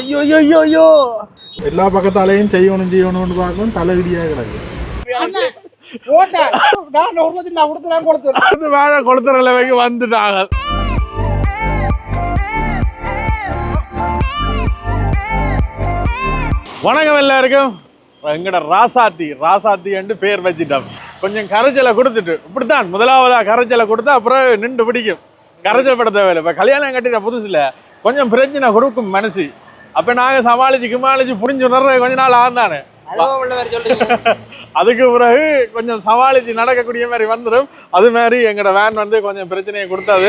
ஐயோ ஐயோ ஐயோ ஐயோ எல்லா பக்கத்தாலையும் செய்யணும் செய்யணும்னு பார்க்கும் தலைவிடியாக கிடக்கு அது வேற கொடுத்துற நிலைமைக்கு வந்துட்டாங்க வணக்கம் எல்லாருக்கும் எங்கட ராசாத்தி ராசாத்தி என்று பேர் வச்சிட்டோம் கொஞ்சம் கரைச்சலை கொடுத்துட்டு இப்படித்தான் முதலாவதா கரைச்சலை கொடுத்தா அப்புறம் நின்று பிடிக்கும் கரைச்சல் பட தேவையில்லை இப்போ கல்யாணம் கட்டின புதுசுல கொஞ்சம் பிரச்சனை கொடுக்கும் மனசு அப்போ நாங்கள் சமாளித்து கிமாளித்து புரிஞ்சு உணர்ற கொஞ்ச நாள் ஆந்தானே அதுக்கு பிறகு கொஞ்சம் சமாளித்து நடக்கக்கூடிய மாதிரி வந்துடும். அது மாதிரி எங்களோட வேன் வந்து கொஞ்சம் பிரச்சனையை கொடுத்தது.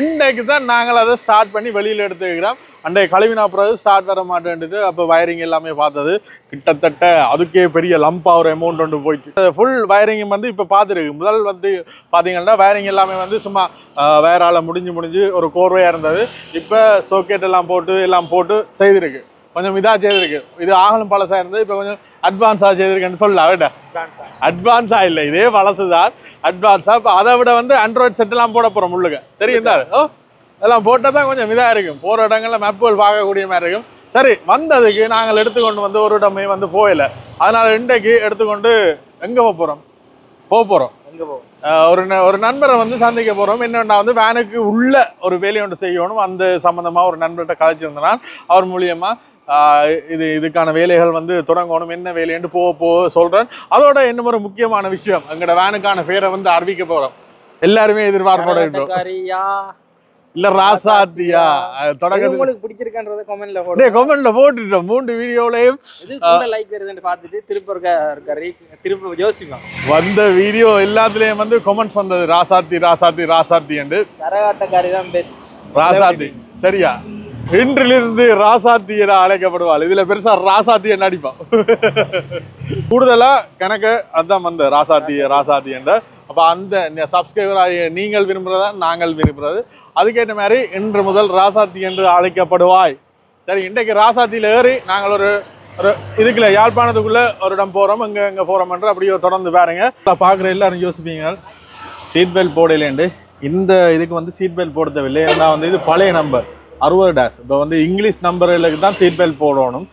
இன்றைக்கு தான் நாங்கள் அதை ஸ்டார்ட் பண்ணி வெளியில் எடுத்து வைக்கிறோம் அன்றைய கழுவினா பிறகு ஸ்டார்ட் வர மாட்டேன்ட்டு அப்போ வயரிங் எல்லாமே பார்த்தது. கிட்டத்தட்ட அதுக்கே பெரிய லம்ப் ஒரு அமௌண்ட் ஒன்று போயிடுச்சு. ஃபுல் வயரிங் வந்து இப்போ பார்த்துருக்கு முதல் வந்து பார்த்தீங்கன்னா வயரிங் எல்லாமே வந்து சும்மா வேறால் முடிஞ்சு முடிஞ்சு ஒரு கோர்வையாக இருந்தது. இப்போ சோக்கெட் எல்லாம் போட்டு எல்லாம் போட்டு செய்திருக்கு. கொஞ்சம் இதாக செய்திருக்கு. இது ஆகலும் பழசாக இருந்தது இப்போ கொஞ்சம் அட்வான்ஸாக செய்திருக்கேன்னு சொல்லலாம் விட அட்வான்ஸாக இல்லை இதே பழசு தான். அட்வான்ஸாக இப்போ அதை விட வந்து ஆண்ட்ராய்ட் செட்டெல்லாம் போட போகிறோம் முள்ளுங்க தெரியும் தான்? ஓ அதெல்லாம் போட்டால் தான் கொஞ்சம் இதாக இருக்கும். போகிற இடங்களில் மேப்புகள் பார்க்கக்கூடிய மாதிரி இருக்கும். சரி வந்ததுக்கு நாங்கள் எடுத்துக்கொண்டு வந்து ஒரு இடமே வந்து போகல. அதனால் இன்றைக்கு எடுத்துக்கொண்டு எங்கே போக போகிறோம் போக போகிறோம் ஒரு ஒரு நண்பரை வந்து சந்திக்க போகிறோம் என்னென்னா வந்து வேனுக்கு உள்ள ஒரு வேலையை ஒன்று செய்யணும். அந்த சம்மந்தமாக ஒரு நண்பர்கிட்ட கதைச்சிருந்தனால் அவர் மூலியமா ஆஹ், இது இதுக்கான வேலைகள் வந்து தொடங்கணும் என்ன வேலைன்னு போக போக சொல்கிறேன் அதோட இன்னும் ஒரு முக்கியமான விஷயம் எங்களோட வேனுக்கான பேரை வந்து அறிவிக்க போகிறோம் எல்லாருமே எதிர்பார்ப்போட இருக்கோம் இல்ல ராசாத்தியா தொடக்கத்துக்கு உங்களுக்கு பிடிச்சிருக்கான்றத கமெண்ட்ல போடுங்க. கமெண்ட்ல போட்டுட்டோம். மூன்று வீடியோலையும் லைக் வருதுன்னு பார்த்துட்டு திருப்ப இருக்க திருப்ப யோசிப்போம் வந்த வீடியோ எல்லாத்துலயும் வந்து கமெண்ட்ஸ் வந்தது. ராசாத்தி ராசாத்தி ராசாத்தி என்று. கரகாட்டக்காரி தான் பெஸ்ட் ராசாத்தி சரியா? இன்றிலிருந்து ராசாத்தி என அழைக்கப்படுவாள். இதுல பெருசா ராசாத்தி என்ன அடிப்பான் கூடுதலா கணக்கு அதான் வந்த ராசாத்தி ராசாத்தி என்ற. அப்ப அந்த சப்ஸ்கிரைபர் ஆகிய நீங்கள் விரும்புறதா நாங்கள் விரும்புறது. அதுக்கேற்ற மாதிரி இன்று முதல் ராசாத்தி என்று அழைக்கப்படுவாய். சரி இன்றைக்கு ராசாத்தியில் ஏறி நாங்கள் ஒரு ஒரு இதுக்குள்ள யாழ்ப்பாணத்துக்குள்ள ஒரு இடம் போறோம். இங்க இங்க போறோம்ன்ற அப்படியே தொடர்ந்து பாருங்க. பாக்குற எல்லாரும் யோசிப்பீங்க. சீட் பெல்ட் போடலேண்டு இந்த இதுக்கு வந்து சீட் பெல்ட் போட ஏன்னா வந்து இது பழைய நம்பர் அறுபது டேஷ் இப்போ வந்து இங்கிலீஷ் நம்பர்களுக்கு தான் சீட் பெல்ட் போடணும்.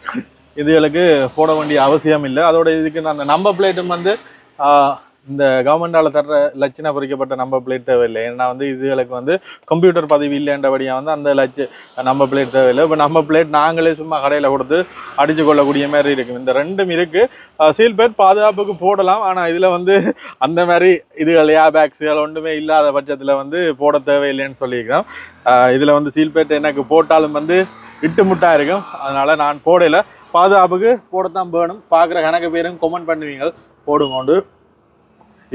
இதுகளுக்கு போட வேண்டிய அவசியம் இல்லை. அதோட இதுக்கு நான் அந்த நம்பர் பிளேட்டும் வந்து இந்த கவர்மெண்டால தர்ற லட்சணை பொறிக்கப்பட்ட நம்பர் பிளேட் தேவையில்லை. ஏன்னா வந்து இதுகளுக்கு வந்து கம்ப்யூட்டர் பதிவு இல்லைன்றபடியாக வந்து அந்த லட்ச நம்பர் பிளேட் தேவையில்லை. இப்போ நம்ம பிளேட் நாங்களே சும்மா கடையில் கொடுத்து அடிச்சு கொள்ளக்கூடிய மாதிரி இருக்கும் இந்த ரெண்டும் இருக்கு. சீல் பேட் பாதுகாப்புக்கு போடலாம். ஆனால் இதில் வந்து அந்த மாதிரி இதுகள் ஏர் பேக்ஸுகள் ஒன்றுமே இல்லாத பட்சத்தில் வந்து போட தேவையில்லைன்னு சொல்லியிருக்கிறோம். இதில் வந்து சீல் பேட் எனக்கு போட்டாலும் வந்து இட்டு முட்டா இருக்கும். அதனால் நான் போடலை. பாதுகாப்புக்கு போடத்தான் வேணும். பார்க்குற கணக்கு பேரும் கொமெண்ட் பண்ணுவீங்க. போடுங்கோண்டு.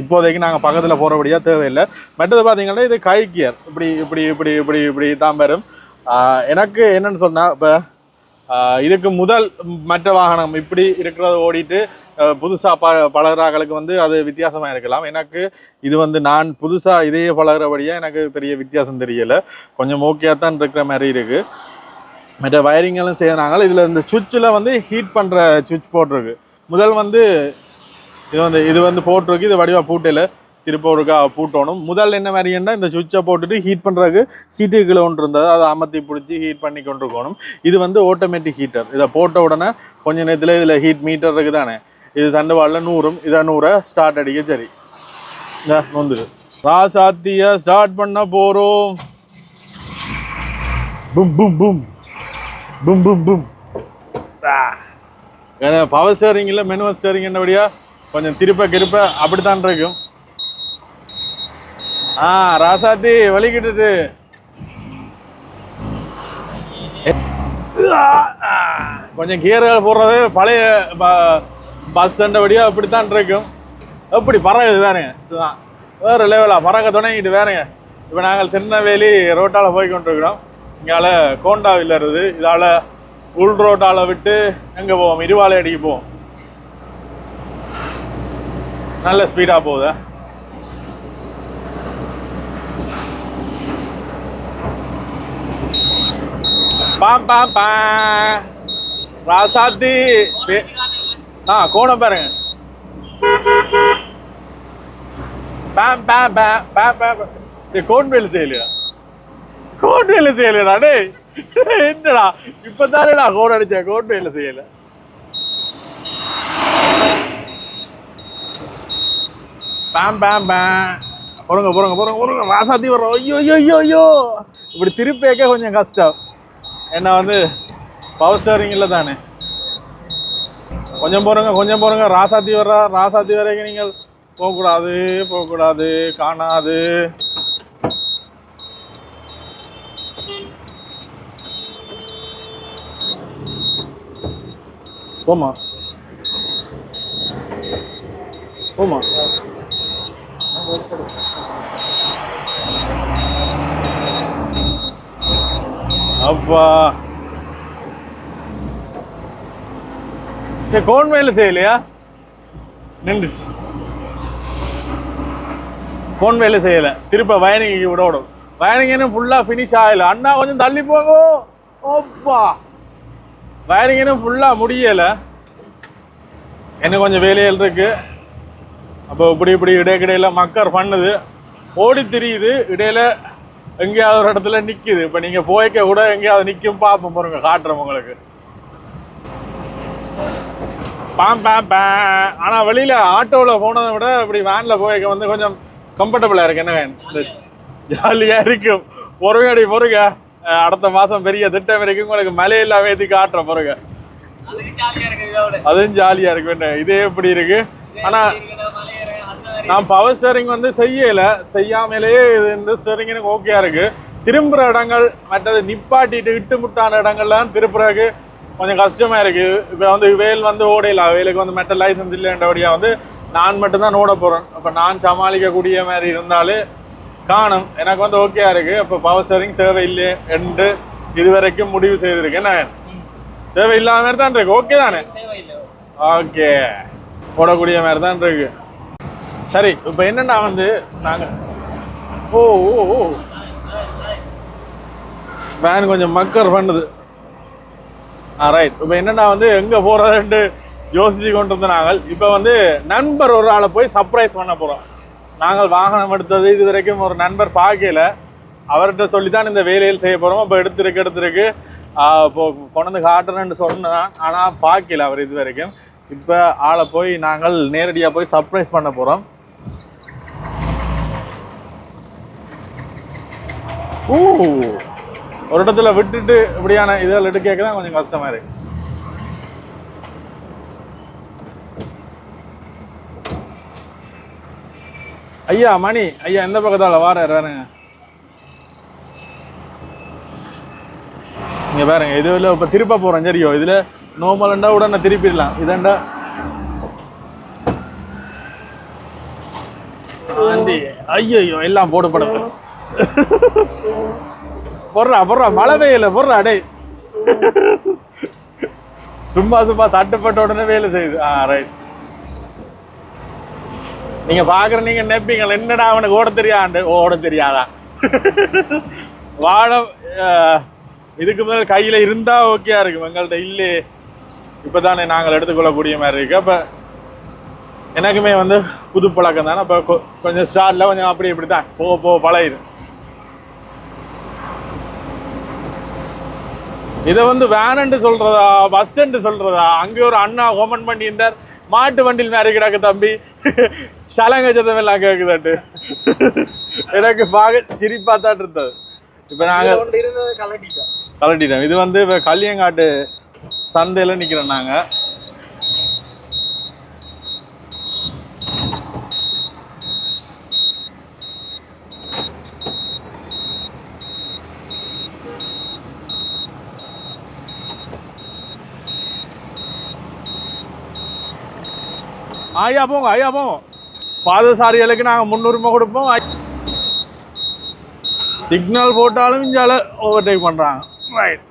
இப்போதைக்கு நாங்கள் பக்கத்தில் போகிறபடியாக தேவையில்லை. மற்றது பார்த்தீங்கன்னா இது கை கியர் இப்படி இப்படி இப்படி இப்படி இப்படி தான் வரும். எனக்கு என்னன்னு சொன்னால் இப்போ இதுக்கு முதல் மற்ற வாகனம் இப்படி இருக்கிறத ஓடிட்டு புதுசாக ப பழகிறாங்களுக்கு வந்து அது வித்தியாசமாக இருக்கலாம். எனக்கு இது வந்து நான் புதுசாக இதையே பழகிறபடியாக எனக்கு பெரிய வித்தியாசம் தெரியலை. கொஞ்சம் ஓகே தான் இருக்கிற மாதிரி இருக்குது மற்ற வயரிங்கெல்லாம் செய்கிறாங்க இதில் இந்த சுவிட்சில் வந்து ஹீட் பண்ணுற சுவிட்ச் போட்டிருக்கு. முதல் வந்து இது வந்து இது வந்து போட்டிருக்கு. இது வடிவா பூட்டையில் திருப்ப ஒருக்கா பூட்டணும். முதல் என்ன மாதிரின்னா இந்த சுவிட்சை போட்டுட்டு ஹீட் பண்ணுறதுக்கு சீட்டுக்குள்ள ஒன்று இருந்தது அதை அமர்த்தி பிடிச்சி ஹீட் பண்ணி கொண்டு இருக்கணும் இது வந்து ஆட்டோமேட்டிக் ஹீட்டர் இதை போட்ட உடனே கொஞ்ச நேரத்தில் இதில் ஹீட் மீட்டர் இருக்குது தானே இது தண்டுவாளில் நூறும் இதை நூறை ஸ்டார்ட் அடிக்க சரி. வந்துடு ராசாத்திய ஸ்டார்ட் பண்ண போகிறோம் பும் பும் பும் பும் பும் பும் பவர் ஸ்டேரிங் இல்லை மெனுவல் ஸ்டேரிங் என்னபடியா கொஞ்சம் திருப்ப கிருப்ப அப்படித்தான் இருக்கும். ஆ ராசாத்தி வலிக்கிட்டுது. கொஞ்சம் கியர்கள் போடுறது பழைய பஸ் சண்டபடியா அப்படித்தான் இருக்கும். எப்படி பறகுது வேறங்க வேறு லெவலாக பறக்க தொடங்கிட்டு வேறங்க இப்போ நாங்கள் திருநெல்வேலி ரோட்டால் போய் கொண்டிருக்கிறோம் இங்கால கோண்டாவில் இருக்குது இதால் உள் ரோட்டால் விட்டு எங்கே போவோம்? இருவாலை அடிக்க போவோம். நல்ல ஸ்பீடாக போகுதா. பாம் பாம் பா ராசாத்தி பே- ஆ கோணம் பாருங்க. பாம் பாம் பாம் பாம் பாம். இது கோன் வேலை செய்யலையா கோன் வேலை செய்யலையா டேய். என்னடா இப்போ தானேடா கோன் அடித்தேன் வேலை செய்யலை பேம் பேம் பேம். பொறுங்க பொறுங்க பொறுங்க பொறுங்க. ராசாத்தி வர்றோம் ஐயோ ஐயோ ஐயோ ஐயோ. இப்படி திருப்பேக்க கொஞ்சம் கஷ்டம். என்ன வந்து பவர் ஸ்டேரிங் இல்லை தானே. கொஞ்சம் போறங்க கொஞ்சம் போறங்க. ராசாத்தி வர்றா ராசாத்தி வரைக்கும் நீங்கள் போகக்கூடாது போகக்கூடாது. காணாது. போமா போமா அப்பா. சரி கோன் வேலை செய்யலையா? நின்றுச்சு. கோன் வேலை செய்யல. திருப்ப வயனிங்க விட விடும். வயனிங்கன்னு ஃபுல்லா ஃபினிஷ் ஆகல. அண்ணா கொஞ்சம் தள்ளி போங்க. ஓப்பா வயரிங்கன்னு ஃபுல்லா முடியல. இன்னும் கொஞ்சம் வேலைகள் இருக்கு. அப்போ இப்படி இப்படி இடைக்கிடையில மக்கர் பண்ணுது. ஓடி திரியுது. இடையில எங்கேயாவது ஒரு இடத்துல நிக்குது. இப்போ நீங்க போய்க்க கூட எங்கேயாவது நிக்கும் பார்ப்போம் பாருங்க காட்டுறோம் உங்களுக்கு. பாம் பாம் பா ஆனா வெளியில ஆட்டோல போனதை விட இப்படி வேன்ல போய்க்க வந்து கொஞ்சம் கம்ஃபர்டபுளா இருக்கு. என்ன ஜாலியா இருக்கும். பொறுங்கடி பொறுங்க. அடுத்த மாசம் பெரிய திட்டம் இருக்கு. உங்களுக்கு மலையெல்லாம் ஏத்தி காட்டுற பொறுங்க அதுவும் ஜாலியா இருக்கு என்ன இதே எப்படி இருக்கு. ஆனா மலையேற அந்த மாதிரி நான் பவர் ஸ்டேரிங் வந்து செய்யல. செய்யாமலேயே இது இந்த ஸ்டேரிங் எனக்கு ஓகேயா இருக்கு. திரும்புற இடங்கள் மற்றது நிப்பாட்டிட்டு இட்டு முட்டான இடங்கள்லாம் திருப்புறதுக்கு கொஞ்சம் கஷ்டமா இருக்கு. இப்போ வந்து வேல் வந்து ஓடையில வேலுக்கு வந்து மெட்டல் லைசன்ஸ் இல்லைன்றபடியா வந்து நான் மட்டும்தான் ஓட போறேன். அப்ப நான் சமாளிக்கக்கூடிய மாதிரி இருந்தாலே காணும். எனக்கு வந்து ஓகேயா இருக்கு. அப்போ பவர் ஸ்டேரிங் தேவையில்லை என்று இதுவரைக்கும் முடிவு செய்திருக்கேன் நான் தேவையில்லாத மாதிரி தான் இருக்கு. ஓகே தானே? ஓகே போடக்கூடிய மாதிரி தான் இருக்கு. சரி இப்போ என்னன்னா வந்து நாங்க ஓ ஓ ஓ. வேன் கொஞ்சம் மக்கர் பண்ணுது. ஆ ரைட் இப்போ என்னன்னா வந்து எங்க போறதுன்ட்டு யோசிச்சு கொண்டு இருந்த நாங்கள். இப்போ வந்து நண்பர் ஒரு ஆளை போய் சர்ப்ரைஸ் பண்ண போறோம். நாங்கள் வாகனம் எடுத்தது இது வரைக்கும் ஒரு நண்பர் பார்க்கல. அவர்கிட்ட சொல்லி தான் இந்த வேலையில் செய்ய போறோம். இப்போ எடுத்துருக்கு எடுத்துருக்கு. இப்போ கொண்டு காட்டுறேன்னு சொன்னான். ஆனால் பார்க்கல அவர் இது வரைக்கும். இப்போ ஆளை போய் நாங்கள் நேரடியாக போய் சர்ப்ரைஸ் பண்ண போகிறோம் ஓ. ஒரு இடத்துல விட்டுட்டு இப்படியான இதில் எடுக்க தான் கொஞ்சம் கஷ்டமா இருக்கு. ஐயா மணி. ஐயா எந்த பக்கத்தால வாராரு வேறுங்க இங்க பாருங்க இதுல இப்ப திருப்ப போறோம் சரியோ இதுல நோமலண்டா உடனே திருப்பிடலாம். இதண்டா. ஐயோ எல்லாம் போடுபடும் போடுறா போடுறா மழை பெய்யல போடுறா அடே சும்மா சும்மா தட்டுப்பட்ட உடனே வேலை செய்யுது. ஆ ரைட் நீங்க பாக்குற நீங்க நினைப்பீங்க என்னடா அவனுக்கு ஓட தெரியாண்டு ஓட தெரியாதா? வாழ இதுக்கு முதல்ல கையில இருந்தா ஓகேயா இருக்கும். எங்கள்கிட்ட இல்லையே இப்பதானே நாங்கள் எடுத்துக்கொள்ளக்கூடிய மாதிரி இருக்கு. அப்ப எனக்குமே வந்து புது பழக்கம் தானே. அப்ப கொஞ்சம் ஸ்டார்ட்ல கொஞ்சம் அப்படி இப்படி தான் போக போக பழகிடும் இதை வந்து வேனன்ட்டு சொல்றதா பஸ்ன்னு சொல்றதா? அங்கே ஒரு அண்ணா ஹோமன் பண்ணி இருந்தார் மாட்டு வண்டியில் மாதிரி கிடக்கு தம்பி. சலங்க சதம் எல்லாம் கேக்குதாட்டு எனக்கு பார்க்க சிரிப்பா தான் இருந்தது. இப்போ நாங்கள் கலட்டிட்டோம். கலட்டிட்டோம். இது வந்து இப்போ கல்லியங்காட்டு சந்தையில் நிற்கிறோம் நாங்கள் ஐயா போங்க ஐயா போங்க பாதசாரிகளுக்கு நாங்கள் முன்னுரிமை கொடுப்போம். சிக்னல் போட்டாலும் இஞ்சால ஓவர்டேக் பண்ணுறாங்க ரைட்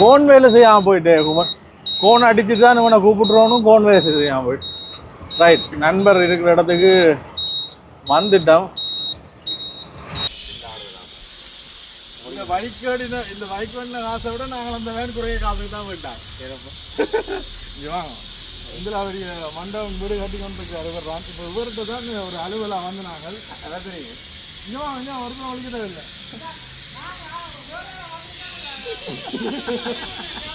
கோன் வேலை செய்யாமல் போயிட்டே குமார். கோன் அடிச்சு தான் இவனை கூப்பிட்றோனும் கோன் வேலை செய்யாமல் போயிட்டு. ரைட் நண்பர் இருக்கிற இடத்துக்கு வந்துட்டோம். இந்த வைக்கோடி இந்த வைக்கோடின காசை விட நாங்கள் அந்த வேன் குறைய காசுக்கு தான் போயிட்டாங்க இங்க இதில் இந்திரா மண்டபம் வீடு கட்டி கொண்டு இருக்காரு இவர் தான் இப்போ இவர்கிட்ட தான் ஒரு அலுவலாக வந்து நாங்கள் அதான் தெரியும் இன்னும் இன்னும் ஒரு நாள் ஒழிக்கிறதே இல்லை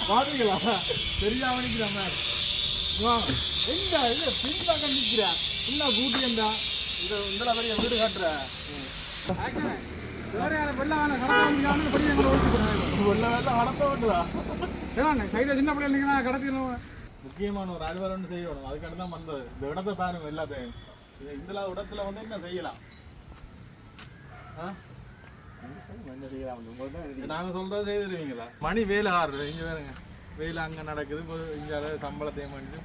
பாத்தீங்களா சரியா அவனிக்கிற மாதிரி எங்க இல்ல பின்பாக்க நிக்கிற என்ன கூட்டியண்டா இந்த இந்த பெரிய வீடு காட்டுற வேற முக்கியமான ஒரு அலுவலர் ஒன்று செய்யணும். அதுக்காக தான் வந்தது. இந்த இடத்தை பாருங்க எல்லாத்தையும். இந்த இடத்துல வந்து என்ன செய்யலாம்? ஆ? நாங்க சொல்றதை செய்திருவீங்களா? மணி வேலை ஆடுறது இங்க வேறுங்க வேலை அங்க நடக்குது. இங்க சம்பளத்தையும் பண்ணிட்டு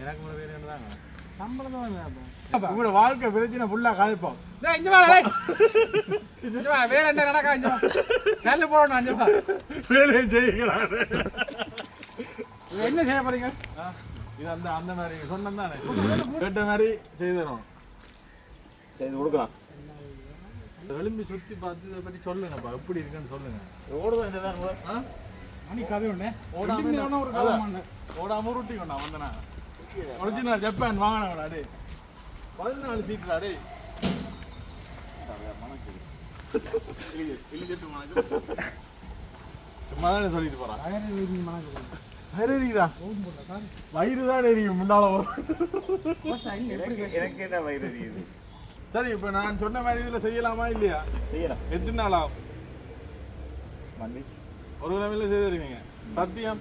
எனக்கு மேல வேலை தாங்க? சம்பளம் தான் உங்களோட வாழ்க்கை பிரச்சனை ஃபுல்லா கதைப்போம் வேலை என்ன நடக்கா. நெல்லு போடணும் வா. வேலையை இது என்ன செய்ய போறீங்க? இது அந்த அந்த மாதிரி சொன்னேன் தானே கேட்ட மாதிரி செய்திடும் செய்து கொடுக்கலாம். எலும்பி சுத்தி பார்த்து இதை பற்றி சொல்லுங்கப்பா எப்படி இருக்குன்னு சொல்லுங்க. ஓடுதான் இந்த தான்? மணி கதை ஒண்ணு. ஓடாம ஒரு கதை. ஓடாம உருட்டி கொண்டா வந்தனா. ஒரிஜினல் ஜப்பான் வாங்கினவடா டே பதினாலு சீட்டுடா டே சும்மா தானே சொல்லிட்டு போறான் வயிறு தான் எரியும் முன்னால எனக்கு என்ன வயிறு எரியுது? சரி இப்போ நான் சொன்ன மாதிரி இதுல செய்யலாமா இல்லையா? செய்யலாம். எத்தனை நாள் ஆகும். மண்டி. ஒரு தருவீங்க. சத்தியம்.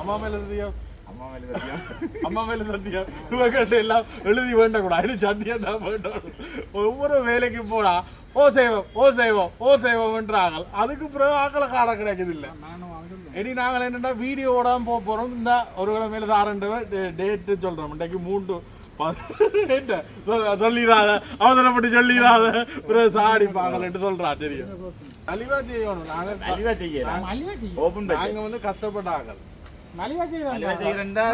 அம்மா மேல சத்தியம். அம்மா மேலே தெரியும் அம்மா மேல சத்தியம் இவங்கிட்ட எல்லாம் எழுதி வேண்டக்கூடாது. சத்தியம் தான் வேண்டும் ஒவ்வொரு வேலைக்கு போனா ஓ செய்வோம் ஓ செய்வோம் ஓ செய்வோம்ன்றாங்க அதுக்கு பிறகு ஆக்களை காட கிடைக்குது இல்லை. இனி நாங்கள் என்னன்னா வீடியோட போக போறோம். இந்த ஒரு கிழமையில தாரண்டு டேட்டு சொல்றோம். இன்றைக்கு மூன்று சொல்லிடாத அவசரப்பட்டு சொல்லிடாத பிறகு சாடி பாங்கலன்ட்டு சொல்றா தெரியும். அழிவா செய்யணும். நாங்க மலிவா செய்யலாம். நாங்க வந்து கஷ்டப்பட்டாங்க செய்யறேன்டா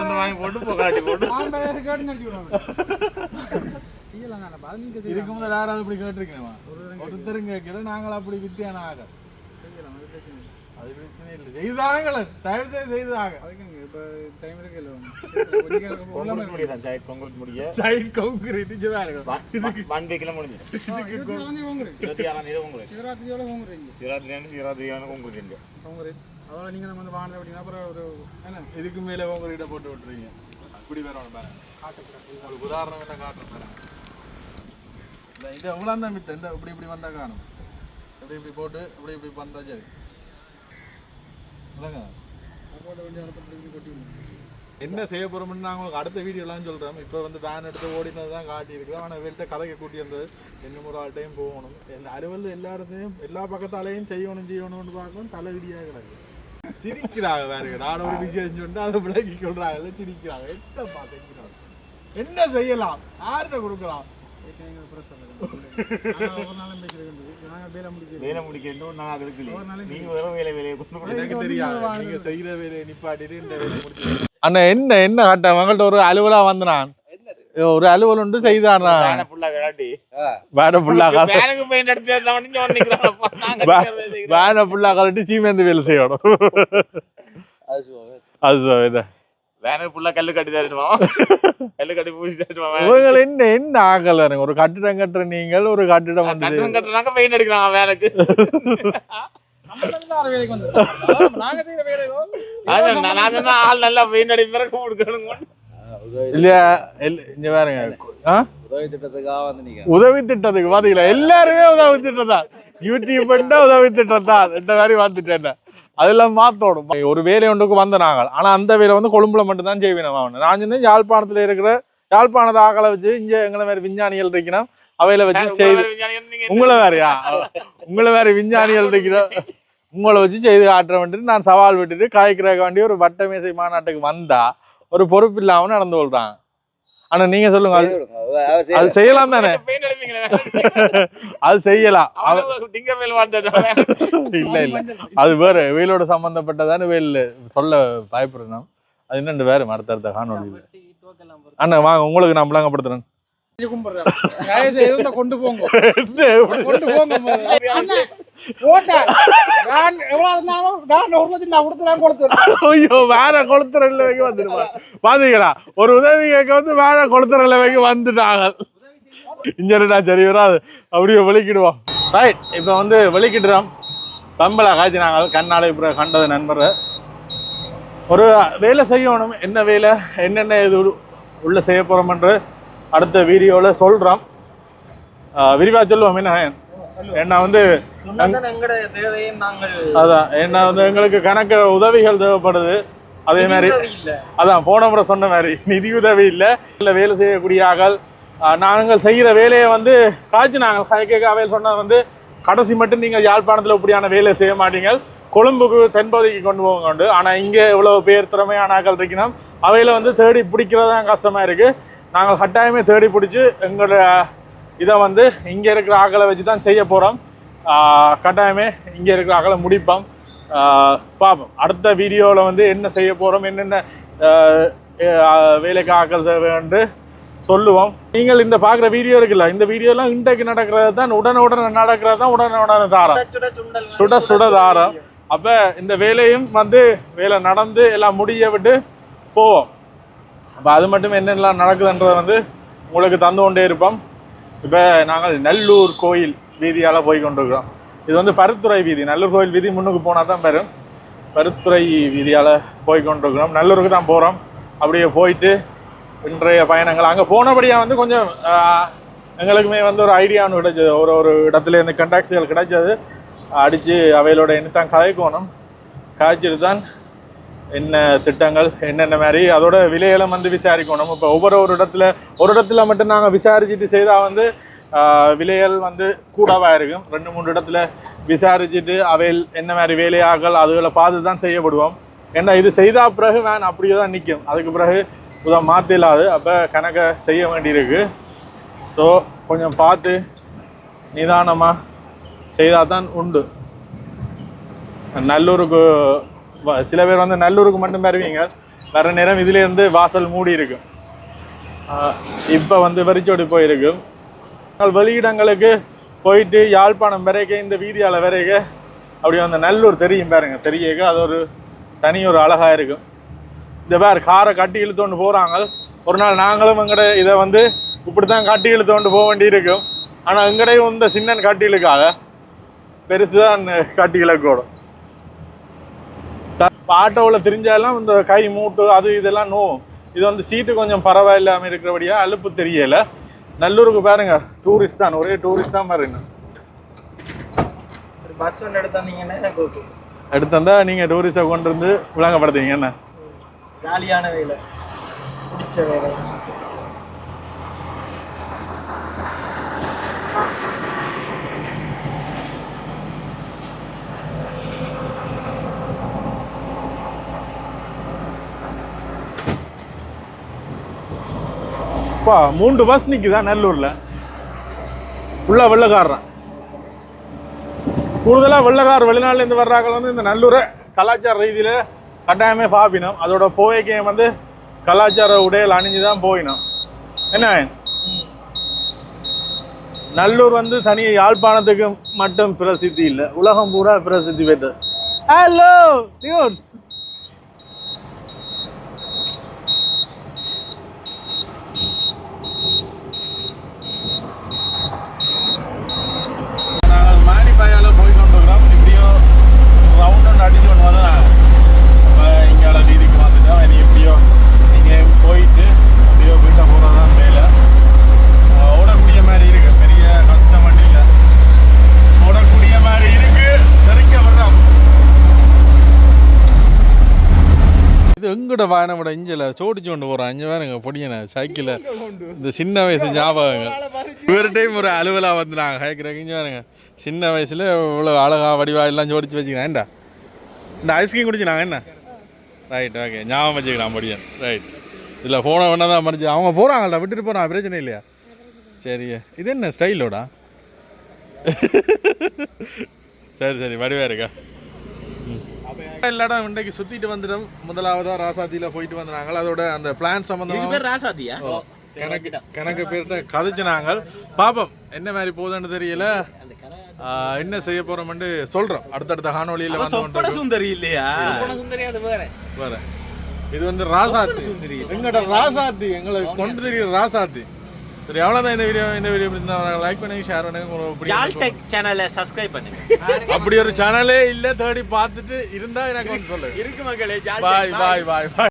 சொன்ன வாங்கி போட்டு புகாட்டி போட்டு கேட்டு விடுவாங்க. நானே. இதுக்கு யாராவது இப்படி கேட்டிருக்கேன் ஒருத்தரும் கேட்கல நாங்கள் அப்படி வித்தியான ஆக செய்யலாம், அது பிரச்சனை இல்லை. அது பிரச்சனை இல்லை செய்தாங்களே தயவு செய்து செய்தாங்க இப்ப இருக்கு பொங்கல் முடியலாம் சாய் பொங்கல் முடிய சைட் கவுங்கிறீட் இது வேற ஒன் வீக்கில் முடிஞ்சிடும் இருபத்தி நாலாம் தேதி வாங்குறீங்க. இருபத்தி ஆறாம் தேதி உங்களுக்கு சிவராத்திரியோட வாங்குறீங்க. இருபத்தி இருபத்தி உங்களுக்கு வாங்குறீங்க. அதோட நீங்க நம்ம வந்து வாங்கின அப்படின்னா அப்புறம் ஒரு என்ன? இதுக்கு மேல உங்ககிட்ட போட்டு விட்டுறீங்க இப்படி வரணும் பாருங்க. உங்களுக்கு உதாரணம் என்ன காட்டுறேன் பாருங்க. இந்த இது எவ்வளோ தான் மித்த? இந்த இப்படி இப்படி வந்தால் காணும். இப்படி இப்படி போட்டு இப்படி இப்படி வந்தால் சரி. இல்லைங்க? இப்படி கொட்டி என்ன செய்ய போறோம்னு நான் உங்களுக்கு அடுத்த வீடியோலாம் சொல்றேன். இப்போ வந்து வேன் எடுத்து ஓடினது தான் காட்டியிருக்கிறோம் ஆனால் வெளியிட்ட கதைக்கு கூட்டி வந்தது இன்னும் ஒரு ஆள்கிட்டையும் போகணும். எல்லா அலுவல் எல்லா இடத்தையும் எல்லா பக்கத்தாலையும் செய்யணும் செய்யணும்னு பார்க்கணும் தலைவிடியாக கிடக்கு. சிரிக்கிறாங்க வேற நான் ஒரு விஷயம் சொன்னா அதை விலகி கொள்றாங்க சிரிக்கிறாங்க. என்ன பார்த்துக்கிறாங்க என்ன செய்யலாம்? யார்கிட்ட கொடுக்கலாம்? அண்ணா என்ன என்ன காட்ட அவங்கள்ட்ட ஒரு அலுவலா வந்து நான் ஒரு அலுவல் உண்டு செய்தான்? வந்து நிக்கிறாங்க வேனை ஃபுல்லா கலட்டி சீமேந்து வேலை செய்யணும். அது இவங்க என்ன என்ன ஆகல ஒரு கட்டிடம் கட்டுற நீங்கள் ஒரு கட்டிடம் வந்து ஆள் நல்லா பெயிண்ட் அடி பிறகு கொடுக்கணும்? இல்லையா? இல்ல- இங்க பாருங்க? உதவி திட்டத்துக்காக வந்து நீங்க உதவி திட்டத்துக்கு பாத்தீங்களா எல்லாருமே உதவி திட்டம் தான். யூடியூப் பண்ணா உதவி திட்டம் தான். இந்த மாதிரி வந்துட்டேன் அதெல்லாம் மாத்தோடும் ஒரு வேலை ஒன்றுக்கு வந்த நாங்கள். ஆனா அந்த வேலை வந்து கொழும்புல மட்டும் தான் செய்வேன் அவன். நான் சொன்னேன் யாழ்ப்பாணத்துல இருக்கிற யாழ்ப்பாணத்தை ஆக்களை வச்சு இங்க எங்களை மாதிரி விஞ்ஞானிகள் இருக்கணும். அவையில வச்சு செய்து உங்களை வேறயா உங்களை வேற விஞ்ஞானிகள் இருக்கிற உங்களை வச்சு செய்து காட்டுற வந்துட்டு நான் சவால் விட்டுட்டு காய்க்கிறக்க வேண்டிய ஒரு வட்ட மேசை மாநாட்டுக்கு வந்தா ஒரு பொறுப்பு இல்லாம நடந்து கொள்றாங்க ஆனா நீங்க சொல்லுங்க. அது செய்யலாம் தானே? அது செய்யலாம் இல்ல இல்ல. அது வேற வேலோட சம்பந்தப்பட்டதான வேல் சொல்ல பயப்படுறோம் அது என்னண்டு வேற அடுத்தடுத்த காணொலி அண்ணா வாங்க உங்களுக்கு நான் விளங்கப்படுத்துறேன். கொண்டு போங்க. கொண்டு போங்க. ஒரு ஐயோ வேற கொளுத்துற நிலைமைக்கு வந்துருப்பா பாத்தீங்களா? ஒரு உதவி கேட்க வந்து வேற கொளுத்துற நிலைமைக்கு வந்துட்டாங்க. இன்ஜினா சரி வராது அப்படியே வெளிக்கிடுவோம் ரைட் இப்போ வந்து வெளிக்கிட்டுறோம் தம்பளை காய்ச்சினாங்க. கண்ணாலை இப்போ கண்டது நண்பர். ஒரு வேலை செய்யணும். என்ன வேலை? என்னென்ன இது உள்ளே உள்ள செய்ய போகிறோம்ன்று அடுத்த வீடியோவில் சொல்கிறோம் விரிவாக சொல்லுவோம். என்ன? ஏன்னா வந்து அதான் ஏன்னா வந்து எங்களுக்கு கணக்கு உதவிகள் தேவைப்படுது. அதே மாதிரி அதான் போன முறை சொன்ன மாதிரி நிதி உதவி இல்லை. இல்லை வேலை செய்யக்கூடிய ஆஹ் நாங்கள் செய்கிற வேலையை வந்து காய்ச்சி நாங்கள் கேட்க அவையில் சொன்னது வந்து கடைசி மட்டும் நீங்கள் யாழ்ப்பாணத்தில் இப்படியான வேலையை செய்ய மாட்டீங்க கொழும்புக்கு தென்பகுதிக்கு கொண்டு போங்க உண்டு. ஆனால் இங்கே இவ்வளோ பேர் திறமையான ஆக்கள் இருக்கணும். அவையில் வந்து தேடி பிடிக்கிறது தான் கஷ்டமாக இருக்குது நாங்கள் கட்டாயமே தேடி பிடிச்சி எங்களோட இதை வந்து இங்கே இருக்கிற ஆக்களை வச்சு தான் செய்ய போகிறோம் கட்டாயமே இங்கே இருக்கிற ஆக்களை முடிப்போம். பார்ப்போம் அடுத்த வீடியோவில் வந்து என்ன செய்ய போகிறோம் என்னென்ன வேலைக்கு ஆக்கள் தேவைன்னு சொல்லுவோம். நீங்கள் இந்த பார்க்குற வீடியோ இருக்குல்ல இந்த வீடியோலாம் இன்றைக்கு நடக்கிறது தான் உடனே உடனே நடக்கிறது தான் உடனே உடனே தாரம். சுட சுட தாரம். அப்போ இந்த வேலையும் வந்து வேலை நடந்து எல்லாம் முடிய விட்டு போவோம். அப்போ அது மட்டும் என்னெல்லாம் நடக்குதுன்றதை வந்து உங்களுக்கு தந்து கொண்டே இருப்போம். இப்போ நாங்கள் நல்லூர் கோயில் வீதியால் போய் கொண்டிருக்கிறோம் இது வந்து பருத்துறை வீதி. நல்லூர் கோயில் வீதி முன்னுக்கு போனால் தான் பெறும் பருத்துறை வீதியால் போய் கொண்டிருக்கிறோம் நல்லூருக்கு தான் போகிறோம் அப்படியே போயிட்டு இன்றைய பயணங்கள். அங்கே போனபடியாக வந்து கொஞ்சம் எங்களுக்குமே வந்து ஒரு ஐடியா ஒன்று கிடைச்சது. ஒரு ஒரு இடத்துல இருந்து கண்டாக்ட்ஸுகள் கிடைச்சது. அடித்து அவைகளோட என்னத்தான் கதைக்கணும். காய்ச்சிட்டு தான் என்ன திட்டங்கள் என்னென்ன மாதிரி அதோட விலையெல்லாம் வந்து விசாரிக்கணும். இப்போ ஒவ்வொரு ஒரு இடத்துல ஒரு இடத்துல மட்டும் நாங்கள் விசாரிச்சுட்டு செய்தால் வந்து விலைகள் வந்து கூடவாக இருக்கும். ரெண்டு மூணு இடத்துல விசாரிச்சுட்டு அவையில் என்ன மாதிரி வேலையாகல் அதுகளை பார்த்து தான் செய்யப்படுவோம். ஏன்னா இது செய்தால் பிறகு வேன் அப்படியே தான் நிற்கும் அதுக்கு பிறகு உதவ மாற்றிலாது அப்போ கணக்கை செய்ய வேண்டியிருக்கு. ஸோ கொஞ்சம் பார்த்து நிதானமாக செய்தால் தான் உண்டு. நல்லூருக்கு சில பேர் வந்து நல்லூருக்கு மட்டும் வருவீங்க. வர நேரம் இதுலேருந்து வாசல் மூடி இருக்கும் இப்போ வந்து வெறிச்சோடி போயிருக்கும் வெளியிடங்களுக்கு போயிட்டு யாழ்ப்பாணம் வரைக்கும் இந்த வீதியால் வரைக்கும் அப்படி அந்த நல்லூர் தெரியும் பாருங்க தெரியக்க அது ஒரு தனி ஒரு அழகாக இருக்கும் இந்த பேர் காரை கட்டி இழுத்தோண்டு போகிறாங்க ஒரு நாள் நாங்களும் எங்கட இதை வந்து இப்படி தான் கட்டி இழுத்தோண்டு போக வேண்டியிருக்கும். ஆனால் எங்கடையும் இந்த சின்னன் கட்டி இழுக்காத. பெருசு தான் கட்டி இழக்கூடும் ஆட்டோவில் தெரிஞ்சாலும் இந்த கை மூட்டு அது இதெல்லாம் நோவும் இது வந்து சீட்டு கொஞ்சம் பரவாயில்லாமல் இருக்கிறபடியா அலுப்பு தெரியல. நல்லூருக்கு பாருங்க டூரிஸ்ட் தான் ஒரே டூரிஸ்ட் தான் பாருங்க பஸ் ஒன்று எடுத்தாந்தீங்கன்னா எடுத்தந்தா நீங்கள் டூரிஸ்ட்டை கொண்டு வந்து விளங்கப்படுத்துவீங்க என்ன? ஜாலியான வேலை. பிடிச்ச வேலை. அப்பா மூன்று பஸ் நிற்குதா நல்லூரில்? ஃபுல்லாக வெள்ளக்காரன். கூடுதலாக வெள்ளக்கார் வெளிநாட்டிலேருந்து வர்றாங்க வந்து இந்த நல்லூரை கலாச்சார ரீதியில் கட்டாயமே பாப்பினோம். அதோட போய்க்கையும் வந்து கலாச்சார உடையில் அணிஞ்சு தான் போயினோம். என்ன? நல்லூர் வந்து தனி யாழ்ப்பாணத்துக்கு மட்டும் பிரசித்தி இல்லை. உலகம் பூரா பிரசித்தி பெற்றது. ஹலோ டியூட் நாங்கள் மாடி பாயால போய் கொண்டிருக்கிறோம் இப்படியும் ரவுண்ட் ஒன்று அடிச்சு கொண்டு வந்து இப்போ இங்கே வீதிக்கு வந்துட்டோம் இனி எப்படியோ நீங்கள் போயிட்டு அப்படியோ போயிட்டு போகிறது தான் மேலே ஓடக்கூடிய மாதிரி இருக்கு பெரிய கஷ்டம் வண்டி இல்லை ஓடக்கூடிய மாதிரி இருக்கு தெரிக்க வர்றோம் இது எங்கட வாயனோட இஞ்சில் சோடிச்சு கொண்டு போகிறோம் அஞ்சு வேறுங்க பொடியன சைக்கிளில் இந்த சின்ன வயசு ஞாபகங்கள் ஒரு டைம் ஒரு அலுவலாக வந்து நாங்கள் கேட்குறேன் இங்கே வேறுங்க சின்ன வயசில் இவ்வளோ அழகா வடிவா எல்லாம் ஜோடிச்சு வச்சுக்கிறேன் ஏண்டா? இந்த ஐஸ்கிரீம் குடிச்சினாங்க என்ன? ரைட் ஓகே ஞாபகம் வச்சுக்கலாம் பொடியன். ரைட் இதில் ஃபோனை வேணா தான் மறைச்சு அவங்க போகிறாங்கள்டா விட்டுட்டு போகிறான் பிரச்சனை இல்லையா? சரி. இது என்ன ஸ்டைலோடா சரி சரி. வடிவா இருக்கா? எல்லா இடம் இன்றைக்கு சுத்திட்டு வந்துடும் முதலாவதா ராசாத்தியில போயிட்டு வந்தாங்க அதோட அந்த பிளான் சம்பந்தமா ராசாதியா கணக்கு கணக்கு பேர்கிட்ட கதைச்சினாங்க. பாப்போம் என்ன மாதிரி போகுதுன்னு தெரியல. ஆஹ், என்ன செய்ய போறோம்னு சொல்றோம். அடுத்தடுத்த காணொளியில வந்து. சுந்தரி இல்லையா? வேற. இது வந்து ராசாத்தி. எங்கட ராசாத்தி எங்களுக்கு கொண்டு ராசாத்தி. சரி அவ்வளோதான் இந்த வீடியோ இந்த வீடியோ லைக் பண்ணுங்க ஷேர் பண்ணுங்க. உங்களுக்கு பிடிக்கும். ஜால்டெக் சேனலை சப்ஸ்கிரைப் பண்ணுங்க. அப்படி ஒரு சேனலே இல்ல தேடி பார்த்துட்டு இருந்தா எனக்கு வந்து சொல்லுங்க. இருக்கு மக்களே பாய் பாய் பாய் பாய்